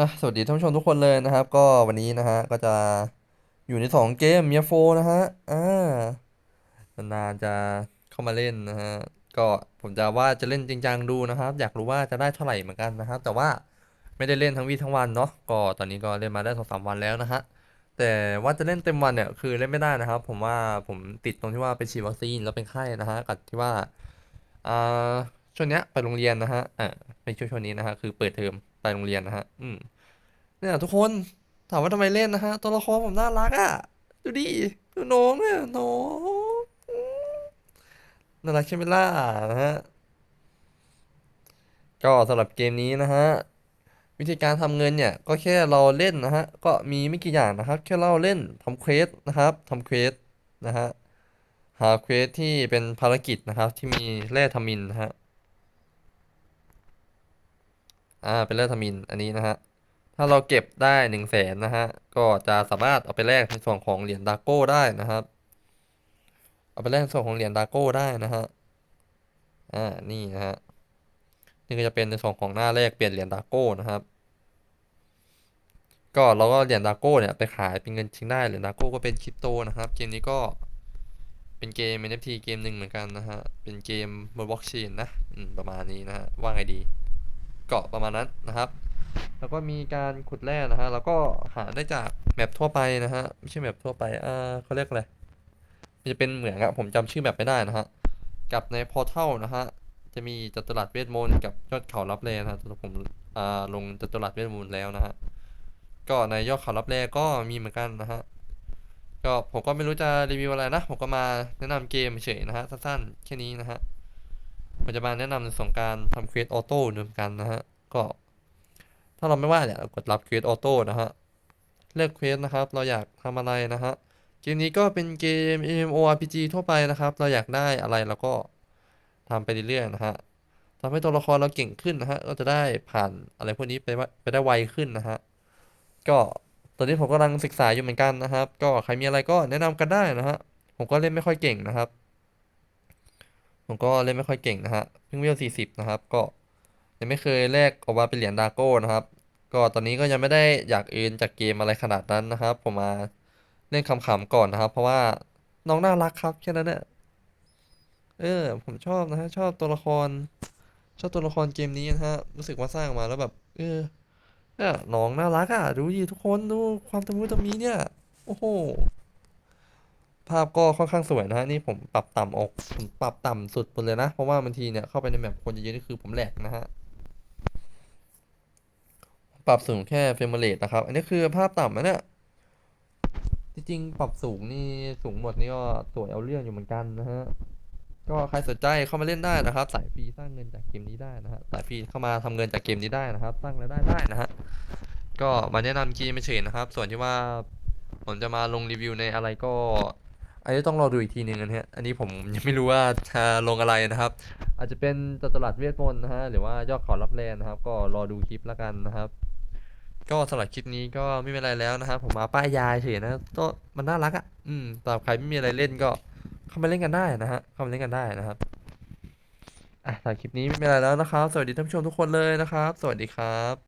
อะสวัสดีท่านผู้ชมทุกคนเลยนะครับ ก็วันนี้นะฮะก็จะอยู่ในสองเกมเมียโฟนะฮะอ่านานจะเข้ามาเล่นนะฮะก็ผมจะว่าจะเล่นจริงจังดูนะครับ อยากรู้ว่าจะได้เท่าไหร่เหมือนกันนะครับ แต่ว่าไม่ได้เล่นทั้งวีทั้งวันเนาะก็ตอนนี้ก็เล่นมาได้สองสามวันแล้วนะฮะแต่ว่าจะเล่นเต็มวันเนี่ยคือเล่นไม่ได้นะครับ ผมว่าผมติดตรงที่ว่าไปฉีดวัคซีนแล้วเป็นไข้นะฮะกับที่ว่าอ่าช่วงเนี้ยไปโรงเรียนนะฮะอ่าไม่ช่วงช่วงนี้นะฮะคือเปิดเทอม ไปโรงเรียนนะฮะ อืมเนี่ยทุกคนถามว่าทำไมเล่นนะฮะ ตัวละครผมน่ารักอะ ดูดิดูน้องเนี่ยน้องน่ารักใช่ไหมล่ะนะฮะ ก็สำหรับเกมนี้นะฮะ วิธีการทำเงินเนี่ย ก็แค่เราเล่นนะฮะ ก็มีไม่กี่อย่างนะครับ แค่เราเล่นทำเควสนะครับทำเควสนะฮะหาเควสที่เป็นภารกิจนะครับ ที่มีแร่ทามินนะฮะ อ่าเป็นแร่ทามินอันนี้นะฮะถ้าเราเก็บได้หนึ่งแสนนะฮะก็จะสามารถเอาไปแลกในส่วนของเหรียญดาโก้ได้นะครับ เอาไปแลกในส่วนของเหรียญดาโก้ได้นะฮะอ่านี่นะฮะนี่ก็จะเป็นในส่วนของหน้าแรกเปลี่ยนเหรียญดาโก้นะครับก็เราก็เหรียญดาโก้เนี่ยไปขายเป็นเงินชิงได้เหรียญดาโก้ก็เป็นคริปโตนะครับ เกมนี้ก็เป็นเกม NFT เกมหนึ่งเหมือนกันนะฮะ เป็นเกมบนบล็อกเชนนะประมาณนี้นะฮะ ว่าไงดี เกาะประมาณนั้นนะครับ แล้วก็มีการขุดแร่นะฮะแล้วก็หาได้จากแมปทั่วไปนะฮะไม่ใช่แมปทั่วไปอ่าเขาเรียกอะไรมันจะเป็นเหมืองอะผมจำชื่อแมปไม่ได้นะฮะกับในพอร์ทัลนะฮะจะมีจัตุรัสเวทมนต์กับยอดเขาลับแลนะฮะแต่ผมอ่าลงจัตุรัสเวทมนต์แล้วนะฮะก็ในยอดเขาลับแลก็มีเหมือนกันนะฮะก็ผมก็ไม่รู้จะรีวิวอะไรนะ ผมก็มาแนะนำเกมเฉยนะฮะสั้นๆแค่นี้นะฮะ ผมจะมาแนะนำในส่วนการทำเควสออโต้เหมือนกันนะฮะ ก็ถ้าเราไม่ว่าเนี่ยเรากดรับเควสออโต้นะฮะ เลือกเควสนะครับ เราอยากทำอะไรนะฮะ เกมนี้ก็เป็นเกม MMORPG ทั่วไปนะครับ เราอยากได้อะไรเราก็ทำไปเรื่อยๆนะฮะทำให้ตัวละครเราเก่งขึ้นนะฮะ ก็จะได้ผ่านอะไรพวกนี้ไปว่าไปได้ไวขึ้นนะฮะ ก็ตอนนี้ผมกำลังศึกษาอยู่เหมือนกันนะครับ ก็ใครมีอะไรก็แนะนำกันได้นะฮะ ผมก็เล่นไม่ค่อยเก่งนะครับ ผมก็เล่นไม่ค่อยเก่งนะฮะ เพิ่งเวลสี่สิบนะครับ ก็ยังไม่เคยแลกออกมาเป็นเหรียญดาโก้นะครับ ก็ตอนนี้ก็ยังไม่ได้อยากเอินจากเกมอะไรขนาดนั้นนะครับ ผมมาเล่นขำๆก่อนนะครับ เพราะว่าน้องน่ารักครับแค่นั้นเนี่ยเออ ผมชอบนะฮะ ชอบตัวละคร ชอบตัวละครเกมนี้นะฮะ รู้สึกว่าสร้างมาแล้วแบบ เออเนี่ยน้องน่ารักอะ ดูดิทุกคนดูความตะมุตะมีเนี่ย โอ้โห ภาพก็ค่อนข้างสวยนะฮะนี่ผมปรับต่ำออกผมปรับต่ำสุดไปเลยนะ เพราะว่าบางทีเนี่ยเข้าไปในแมปคนเยอะๆนี่คือผมแหลกนะฮะปรับสูงแค่เฟรมเรทนะครับ อันนี้คือภาพต่ำนะเนี่ยจริงๆปรับสูงนี่สูงหมดนี่ก็สวยเอาเรื่องอยู่เหมือนกันนะฮะก็ใครสนใจเข้ามาเล่นได้นะครับ สายฟรีสร้างเงินจากเกมนี้ได้นะฮะสายฟรีเข้ามาทำเงินจากเกมนี้ได้นะครับ สร้างรายได้ได้นะฮะก็มาแนะนำเกมเฉยนะครับ ส่วนที่ว่าผมจะมาลงรีวิวในอะไรก็ อันนี้ต้องรอดูอีกทีหนึ่งนะฮะ อันนี้ผมยังไม่รู้ว่าจะลงอะไรนะครับ อาจจะเป็นจัตุรัสเวทมนต์นะฮะ หรือว่ายอดเขารับแลนนะครับ ก็รอดูคลิปแล้วกันนะครับ ก็สำหรับคลิปนี้ก็ไม่เป็นไรแล้วนะครับ ผมมาป้ายยาเฉยนะ ก็มันน่ารักอะ อืมสำหรับใครไม่มีอะไรเล่นก็เข้ามาเล่นกันได้นะฮะ เข้ามาเล่นกันได้นะครับ อะสำหรับคลิปนี้ไม่เป็นไรแล้วนะครับ สวัสดีท่านผู้ชมทุกคนเลยนะครับ สวัสดีครับ